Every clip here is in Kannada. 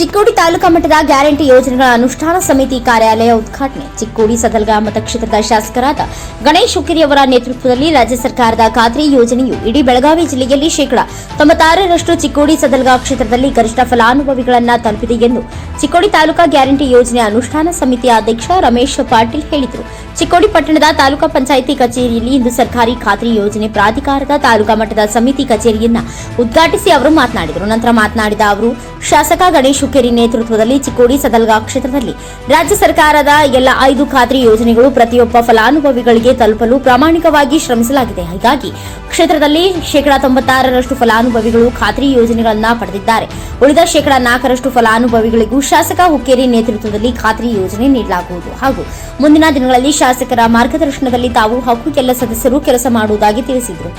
ಚಿಕ್ಕೋಡಿ ತಾಲೂಕಾ ಮಟ್ಟದ ಗ್ಯಾರಂಟಿ ಯೋಜನೆಗಳ ಅನುಷ್ಠಾನ ಸಮಿತಿ ಕಾರ್ಯಾಲಯ ಉದ್ಘಾಟನೆ. ಚಿಕ್ಕೋಡಿ ಸದಲ್ಗಾ ಮತಕ್ಷೇತ್ರದ ಶಾಸಕರಾದ ಗಣೇಶ್ ಹುಕ್ಕಿರಿ ಅವರ ನೇತೃತ್ವದಲ್ಲಿ ರಾಜ್ಯ ಸರ್ಕಾರದ ಖಾತ್ರಿ ಯೋಜನೆಯು ಇಡೀ ಬೆಳಗಾವಿ ಜಿಲ್ಲೆಯಲ್ಲಿ ಶೇಕಡಾ ತೊಂಬತ್ತಾರರಷ್ಟು ಚಿಕ್ಕೋಡಿ ಸದಲ್ಗಾ ಕ್ಷೇತ್ರದಲ್ಲಿ ಗರಿಷ್ಠ ಫಲಾನುಭವಿಗಳನ್ನು ತಲುಪಿದೆ ಎಂದು ಚಿಕ್ಕೋಡಿ ತಾಲೂಕಾ ಗ್ಯಾರಂಟಿ ಯೋಜನೆ ಅನುಷ್ಠಾನ ಸಮಿತಿಯ ಅಧ್ಯಕ್ಷ ರಮೇಶ್ ಪಾಟೀಲ್ ಹೇಳಿದರು. ಚಿಕ್ಕೋಡಿ ಪಟ್ಟಣದ ತಾಲೂಕಾ ಪಂಚಾಯಿತಿ ಕಚೇರಿಯಲ್ಲಿ ಇಂದು ಸರ್ಕಾರಿ ಖಾತ್ರಿ ಯೋಜನೆ ಪ್ರಾಧಿಕಾರದ ತಾಲೂಕಾ ಮಟ್ಟದ ಸಮಿತಿ ಕಚೇರಿಯನ್ನು ಉದ್ಘಾಟಿಸಿ ಅವರು ಮಾತನಾಡಿದರು. ನಂತರ ಮಾತನಾಡಿದ ಅವರು, ಶಾಸಕ ಗಣೇಶ್ ಹುಕ್ಕೇರಿ ನೇತೃತ್ವದಲ್ಲಿ ಚಿಕ್ಕೋಡಿ ಸದಲ್ಗಾ ಕ್ಷೇತ್ರದಲ್ಲಿ ರಾಜ್ಯ ಸರ್ಕಾರದ ಎಲ್ಲ ಐದು ಖಾತ್ರಿ ಯೋಜನೆಗಳು ಪ್ರತಿಯೊಬ್ಬ ಫಲಾನುಭವಿಗಳಿಗೆ ತಲುಪಲು ಪ್ರಾಮಾಣಿಕವಾಗಿ ಶ್ರಮಿಸಲಾಗಿದೆ. ಹೀಗಾಗಿ ಕ್ಷೇತ್ರದಲ್ಲಿ ಶೇಕಡಾ ತೊಂಬತ್ತಾರರಷ್ಟು ಫಲಾನುಭವಿಗಳು ಖಾತ್ರಿ ಯೋಜನೆಗಳನ್ನು ಪಡೆದಿದ್ದಾರೆ. ಉಳಿದ ಶೇಕಡಾ ನಾಲ್ಕರಷ್ಟು ಫಲಾನುಭವಿಗಳಿಗೂ ಶಾಸಕ ಹುಕ್ಕೇರಿ ನೇತೃತ್ವದಲ್ಲಿ ಖಾತ್ರಿ ಯೋಜನೆ ನೀಡಲಾಗುವುದು. ಹಾಗೂ ಮುಂದಿನ ದಿನಗಳಲ್ಲಿ ಶಾಸಕರ ಮಾರ್ಗದರ್ಶನದಲ್ಲಿ ತಾವು ಹಾಗೂ ಎಲ್ಲ ಸದಸ್ಯರು ಕೆಲಸ ಮಾಡುವುದಾಗಿ ತಿಳಿಸಿದರು.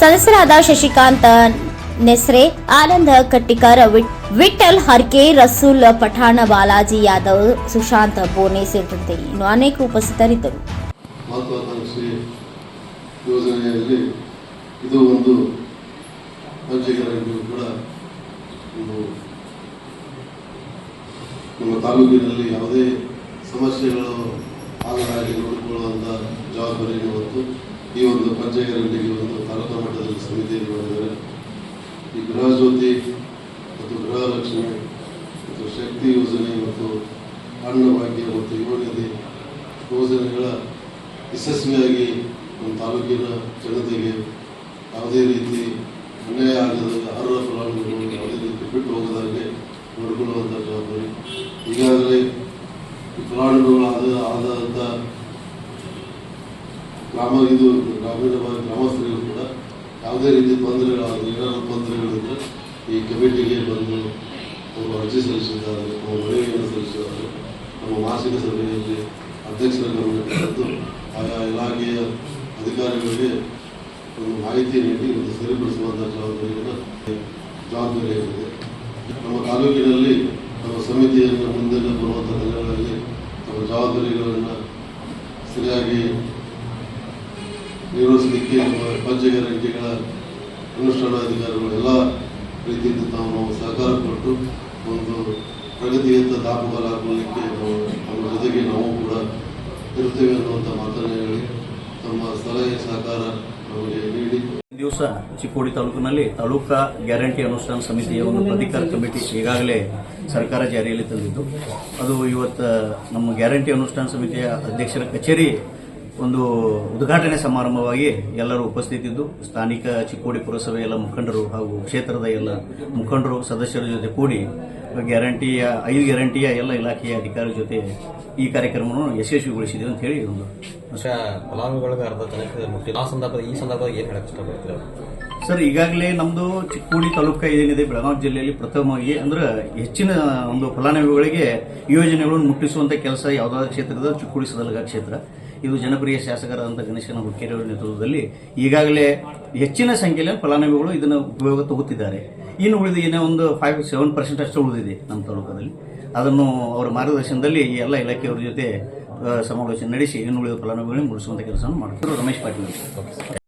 ಸದಸ್ಯರಾದ ಶಶಿಕಾಂತ್ ನೆಸ್ರೆ, ಆನಂದ ಕಟ್ಟಿಕಾರ ವಿಠಲ್ ಹರ್ಕೆ, ರಸೂಲ್ ಪಠಾಣ ಬಾಲಾಜಿ ಯಾದವ್, ಸುಶಾಂತ್ ಬೋನೆ ಸೇರಿದಂತೆ ಇನ್ನು ಅನೇಕ ಉಪಸ್ಥಿತರಿದ್ದರು. ಯೋಜನೆಯಲ್ಲಿ ಇದು ಒಂದು ಕೂಡ ನಮ್ಮ ತಾಲೂಕಿನಲ್ಲಿ ಯಾವುದೇ ಸಮಸ್ಯೆಗಳು ಜವಾಬ್ದಾರಿಯನ್ನು ಹೊತ್ತು ಈ ಒಂದು ಪಂಚಗರಡಿಗೆ ಒಂದು ತಾಲೂಕು ಮಟ್ಟದಲ್ಲಿ ಸಮಿತಿಯನ್ನು ಮಾಡಿದ್ದಾರೆ. ಈ ಗೃಹ ಜ್ಯೋತಿ ಮತ್ತು ಗೃಹಲಕ್ಷ್ಮಿ ಮತ್ತು ಶಕ್ತಿ ಯೋಜನೆ ಮತ್ತು ಅನ್ನಭಾಗ್ಯ ಮತ್ತು ಯುವನಿಧಿ ಯೋಜನೆಗಳ ಯಶಸ್ವಿಯಾಗಿ ನಮ್ಮ ತಾಲೂಕಿನ ಜನತೆಗೆ ಯಾವುದೇ ರೀತಿ ಅನ್ಯಾಯ ಆಗದ ಅರ್ಹ ಫಲಾನುಭವಿಗಳು ಯಾವುದೇ ರೀತಿ ಬಿಟ್ಟು ಹೋಗದಾಗೆ ನೋಡಿಕೊಳ್ಳುವಂಥ ಜವಾಬ್ದಾರಿ. ಈಗಾಗಲೇ ಈ ಫಲಾನುಭವಿಗಳು ಆದ, ಆದಂಥ ಗ್ರಾಮ ಇದು ಗ್ರಾಮೀಣ ಗ್ರಾಮಸ್ಥರಿಗೂ ಕೂಡ ಯಾವುದೇ ರೀತಿ ತೊಂದರೆಗಳಾಗಲಿ ಏನಾದರೂ ತೊಂದರೆಗಳಿದ್ರೆ ಈ ಕಮಿಟಿಗೆ ಬಂದು ಅವರು ಅರ್ಜಿ ಸಲ್ಲಿಸಿದ್ದಾರೆ ನಮ್ಮ ಮನವಿಯನ್ನು ಸಲ್ಲಿಸಿದ್ದಾರೆ ನಮ್ಮ ಮಾಸಿಕ ಸಭೆಯಲ್ಲಿ ಅಧ್ಯಕ್ಷರ ತಂದು ಆಯಾ ಇಲಾಖೆಯ ಅಧಿಕಾರಿಗಳಿಗೆ ಒಂದು ಮಾಹಿತಿ ನೀಡಿ, ಒಂದು ಸರಿಪಡಿಸುವಂಥ ಜವಾಬ್ದಾರಿಯನ್ನು ಜವಾಬ್ದಾರಿಯಾಗಿದೆ ನಮ್ಮ ತಾಲೂಕಿನಲ್ಲಿ ನಮ್ಮ ಸಮಿತಿಯನ್ನು ಮುಂದಿನ ಬರುವಂಥ ದಿನಗಳಲ್ಲಿ ನಮ್ಮ ಜವಾಬ್ದಾರಿಗಳನ್ನು ಸರಿಯಾಗಿ ನಿರ್ವಹಿಸಲಿಕ್ಕೆ ನಮ್ಮ ಪಂಚ ಗ್ಯಾರಂಟಿಗಳ ಅನುಷ್ಠಾನಾಧಿಕಾರಿಗಳು ಎಲ್ಲ ರೀತಿಯಿಂದ ತಾವು ನಾವು ಸಹಕಾರ ಕೊಟ್ಟು ಒಂದು ಪ್ರಗತಿಯತ್ತ ದಾಪುಗಾಲ ಹಾಕೊಳ್ಳಿಕ್ಕೆ ನಾವು ಅವರ ಜೊತೆಗೆ ನಾವು ಕೂಡ ಇರ್ತೇವೆ ಅನ್ನುವಂಥ ಮಾತನ್ನು ಹೇಳಿ ತಮ್ಮ ಸಲಹೆ ಸಹಕಾರ ನಮಗೆ ನೀಡಿ. ದಿವಸ ಚಿಕ್ಕೋಡಿ ತಾಲೂಕಿನಲ್ಲಿ ತಾಲೂಕಾ ಗ್ಯಾರಂಟಿ ಅನುಷ್ಠಾನ ಸಮಿತಿಯ ಒಂದು ಪ್ರಾಧಿಕಾರ ಕಮಿಟಿ ಈಗಾಗಲೇ ಸರ್ಕಾರ ಜಾರಿಯಲ್ಲಿ ತಂದಿದ್ದು. ಅದು ಇವತ್ತು ನಮ್ಮ ಗ್ಯಾರಂಟಿ ಅನುಷ್ಠಾನ ಸಮಿತಿಯ ಅಧ್ಯಕ್ಷರ ಕಚೇರಿ ಒಂದು ಉದ್ಘಾಟನೆ ಸಮಾರಂಭವಾಗಿ ಎಲ್ಲರೂ ಉಪಸ್ಥಿತಿದ್ದು ಸ್ಥಾನಿಕ ಚಿಕ್ಕೋಡಿ ಪುರಸಭೆ ಎಲ್ಲ ಮುಖಂಡರು ಹಾಗೂ ಕ್ಷೇತ್ರದ ಎಲ್ಲ ಮುಖಂಡರು ಸದಸ್ಯರ ಜೊತೆ ಕೂಡಿ ಗ್ಯಾರಂಟಿಯ ಐದು ಗ್ಯಾರಂಟಿಯ ಎಲ್ಲ ಇಲಾಖೆಯ ಅಧಿಕಾರಿಗಳ ಜೊತೆ ಈ ಕಾರ್ಯಕ್ರಮವನ್ನು ಯಶಸ್ವಿಗೊಳಿಸಿದೆ ಅಂತ ಹೇಳಿ ಒಂದು. ಫಲಾನುಭವಿಗಳಿಗೆ ಅರ್ಧ ಆ ಸಂದರ್ಭದ ಈ ಏನು ಇಷ್ಟಪಡ್ತೀವಿ ಸರ್ ಈಗಾಗಲೇ ನಮ್ದು ಚಿಕ್ಕೋಡಿ ತಾಲೂಕ ಏನಿದೆ ಬೆಳಗಾವಿ ಜಿಲ್ಲೆಯಲ್ಲಿ ಪ್ರಥಮವಾಗಿ ಅಂದ್ರೆ ಹೆಚ್ಚಿನ ಒಂದು ಫಲಾನುಭವಿಗಳಿಗೆ ಯೋಜನೆಗಳನ್ನು ಮುಟ್ಟಿಸುವಂತ ಕೆಲಸ ಯಾವುದಾದ್ರೂ ಕ್ಷೇತ್ರದ ಚಿಕ್ಕೋಡಿ ಸದಲಗ ಕ್ಷೇತ್ರ. ಇದು ಜನಪ್ರಿಯ ಶಾಸಕರಾದಂಥ ಗಣೇಶನ ಹುಕ್ಕೇರಿ ಅವರ ನೇತೃತ್ವದಲ್ಲಿ ಈಗಾಗಲೇ ಹೆಚ್ಚಿನ ಸಂಖ್ಯೆಯಲ್ಲಿ ಫಲಾನುಭವಿಗಳು ಇದನ್ನು ಉಪಯೋಗ ತಗೋತಿದ್ದಾರೆ ಇನ್ನು ಉಳಿದ ಏನೋ ಒಂದು ಫೈವ್ ಸೆವೆನ್ ಪರ್ಸೆಂಟ್ ಅಷ್ಟು ಉಳಿದಿದೆ ನಮ್ಮ ತಾಲೂಕಲ್ಲಿ ಅದನ್ನು ಅವರ ಮಾರ್ಗದರ್ಶನದಲ್ಲಿ ಈ ಎಲ್ಲ ಇಲಾಖೆಯವರ ಜೊತೆ ಸಮಾಲೋಚನೆ ನಡೆಸಿ ಇನ್ನು ಉಳಿದ ಫಲಾನುಭವಿಗಳನ್ನು ಮುಗಿಸುವಂಥ ಕೆಲಸವನ್ನು ಮಾಡ್ತಾರೆ ರಮೇಶ್ ಪಾಟೀಲ್.